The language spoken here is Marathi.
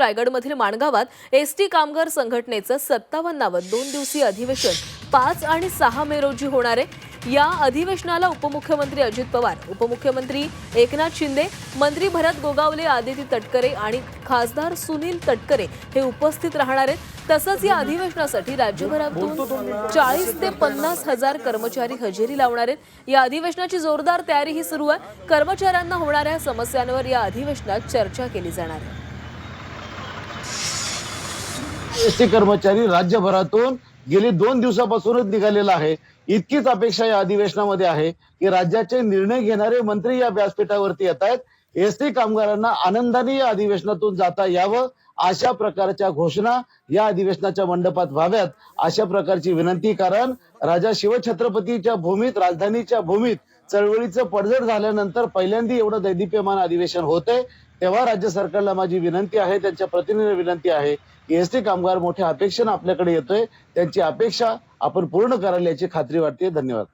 रायगडमधील माणगावात एस टी कामगार संघटनेचं सत्तावन्नावं दोन दिवसीय अधिवेशन पाच आणि सहा मे रोजी होणार आहे. या अधिवेशनाला उपमुख्यमंत्री अजित पवार उपमुख्यमंत्री एकनाथ शिंदे मंत्री भरत गोगावले आदिती तटकरे आणि खासदार सुनील तटकरे हे उपस्थित राहणार आहेत. तसंच या अधिवेशनासाठी राज्यभरातून चाळीस ते पन्नास हजार कर्मचारी हजेरी लावणार आहेत. या अधिवेशनाची जोरदार तयारी ही सुरू आहे. कर्मचाऱ्यांना होणाऱ्या समस्यांवर या अधिवेशनात चर्चा केली जाणार आहे. एस टी कर्मचारी राज्यभरातून गेली दोन दिवसापासूनच निघालेला आहे. इतकीच अपेक्षा या अधिवेशनामध्ये आहे की राज्याचे निर्णय घेणारे मंत्री या व्यासपीठावरती येत आहेत. एस टी कामगारांना आनंदाने या अधिवेशनातून जाता यावं अशा प्रकारच्या घोषणा या अधिवेशनाच्या मंडपात व्हाव्यात अशा प्रकारची विनंती कारण राजा शिवछत्रपतीच्या भूमीत राजधानीच्या भूमीत चळवळीचं पडझड झाल्यानंतर पहिल्यांदा एवढं दैदिप्यमान अधिवेशन होतंय. तेव्हा राज्य सरकारला माझी विनंती आहे त्यांच्या प्रतिनिधी विनंती आहे की एस टी कामगार मोठ्या अपेक्षेनं आपल्याकडे येतोय. त्यांची अपेक्षा आपण पूर्ण करायला याची खात्री वाटते. धन्यवाद.